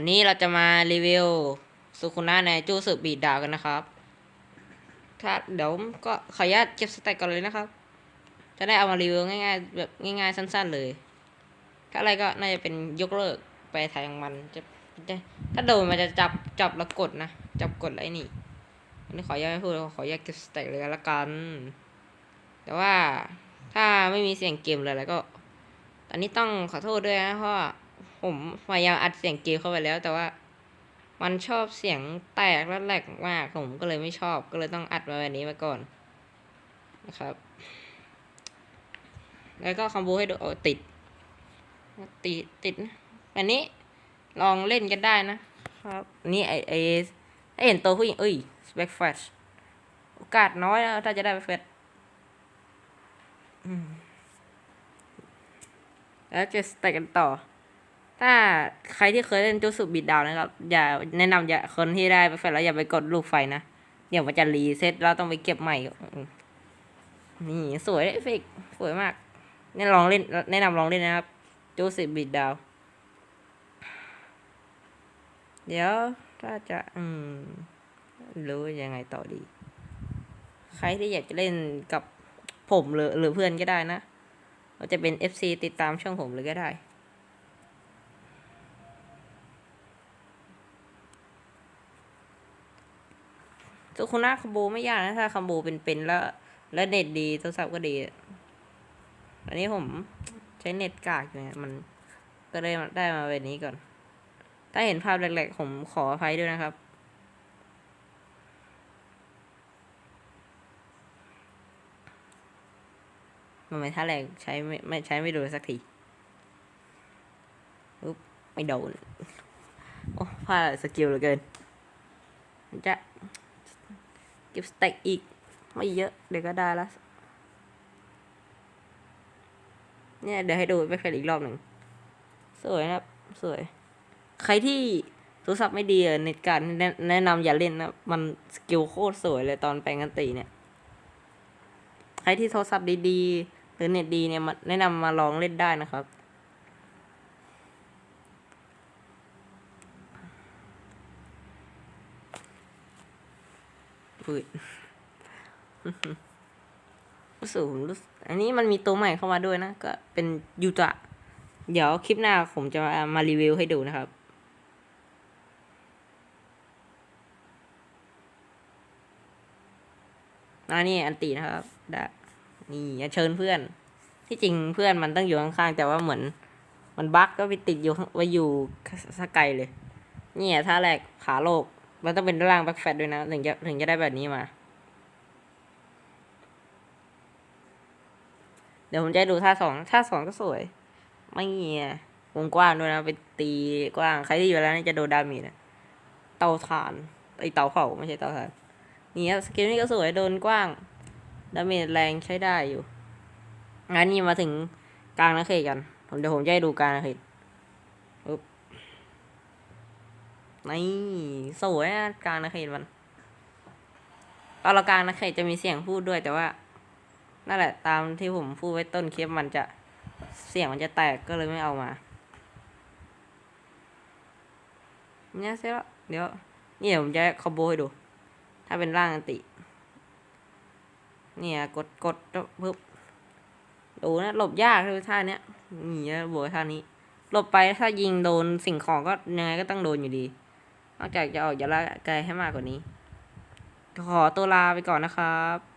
วันนี้เราจะมารีวิวสุคุนะในจูสึบีดดาวกันนะครับ ถ้าเดี๋ยวก็ขออนุญาตเก็บสแต็กก่อนเลยนะครับ จะได้เอามารีวิวง่ายๆแบบง่ายๆสั้น ๆเลย ถ้าอะไรก็น่าจะเป็นยกเลิกไปทางมันจะถ้าโดนมันจะจับจับแล้วกดนะ จับกดแล้วไอ้นี่อันนี้ขออนุญาตไม่พูดขออนุญาตเก็บสแต็กเลยละกัน แต่ว่าถ้าไม่มีเสียงเกมเลยแล้วก็ อันนี้ต้องขอโทษด้วยนะเพราะ ผมพยายามอัดเสียงเกมเข้าไปแล้ว แต่ว่ามันชอบเสียงแตกและแหลกมากผมก็เลยไม่ชอบ ก็เลยต้องอัดมาแบบนี้มาก่อนนะครับ แล้วก็คอมโบให้ดูโอติด ติดติดนะอันนี้ลองเล่นกันได้นะครับ นี่ไอไอไอเห็นตัวผู้หญิงเอ้ยสเปกแฟชโอกาสน้อยนะถ้าจะได้ไปเฟชแล้วจะสเต็กกันต่อ ถ้าใครที่เคยเล่นจูสุบิดดาวนะครับ อย่าแนะนำอย่าคนที่ได้ไปแฟนแล้วอย่าไปกดลูกไฟนะ เดี๋ยวมันจะรีเซ็ตเราต้องไปเก็บใหม่ นี่สวยเลยเอฟเฟกสวยมากแนี่ลองเล่นแนะนำลองเล่นนะครับจูสุบิดดาว เดี๋ยวถ้าจะ อืม รู้ยังไงต่อดี ใครที่อยากจะเล่นกับผมหรือหรือเพื่อนก็ได้นะเราจะเป็น FC ติดตามช่องผมเลยก็ได้ สุคุนะคัมโบไม่ยากนะถ้าคัมโบเป็นๆแล้วแล้วเน็ตดีโทรศัพท์ก็ดี อันนี้ผมใช้เน็ตกากอยู่เนี่ยมันก็เลยได้มาแบบนี้ก่อน ถ้าเห็นภาพแรกๆผมขออภัยด้วยนะครับ มันไม่ท่าแรงใช้ไม่ไม่ใช้ไม่โดนสักทีปุ๊บไม่โดน โอ้พลาดสกิลเหลือเกินจะ บสเต็กอีก ไม่เยอะเดี๋ยวก็ได้ละเนี่ยเดี๋ยวให้ดูไปแค่อีกรอบหนึ่ง สวยนะครับ สวย ใครที่โทรศัพท์ไม่ดีเน็ตการแนะนำอย่าเล่นนะ มันสกิลโคตรสวยเลยตอนแปลงกันตีเนี่ย ใครที่โทรศัพท์ดีๆ หรือเน็ตดีเนี่ยแนะนำมาลองเล่นได้นะครับ ปืดรู้สึกผมรู้สึกอันนี้มันมีตัวใหม่เข้ามาด้วยนะ ก็เป็นยูตะ เดี๋ยวคลิปหน้าผมจะมามารีวิวให้ดูนะครับอ่านี่อันตีนะครับดะนี่เชิญเพื่อน ที่จริงเพื่อนมันต้องอยู่ข้างๆ แต่ว่าเหมือน มันบั๊กก็ไปติดอยู่ไว้อยู่สกไกลเลย เนี่ยท่าแรกขาโลก มันต้องเป็นร่างแบ็คแฟตด้วยนะถึงจะถึงจะได้แบบนี้มา เดี๋ยวผมจะดูท่าสองท่าสองก็สวย ไม่เงี้ยวงกว้างด้วยนะไปตีกว้าง ใครที่อยู่แล้วนี่จะโดนดามจนะเตาถ่านไอเตาเผาไม่ใช่เตาถ่าน นี่สกิลนี่ก็สวยโดนกว้างดาเมจแรงใช้ได้อยู่งั้นนี่มาถึงกลางนักเขตกันผมเดี๋ยวผมจะให้ดูกลางนักเขตปึ๊บ นี่สวยกลางนักเขตมันตอนเรากลางนักเขตจะมีเสียงพูดด้วยแต่ว่านั่นแหละตามที่ผมพูดไว้ต้นคลิปมันจะเสียงมันจะแตกก็เลยไม่เอามาเนี่ยเสร็จแล้วเดี๋ยวนี่เดี๋ยวผมจะคอมโบให้ดู ถ้าเป็นร่างอันติ เนี่ยกดกดปึ๊บดูนะหลบยากเลยท่าเนี้ยนี่นะบวกท่านี้หลบไปถ้ายิงโดนสิ่งของก็ยังไงก็ต้องโดนอยู่ดี นอกจากจะออกจะละไกลให้มากกว่านี้ ขอตัวลาไปก่อนนะครับ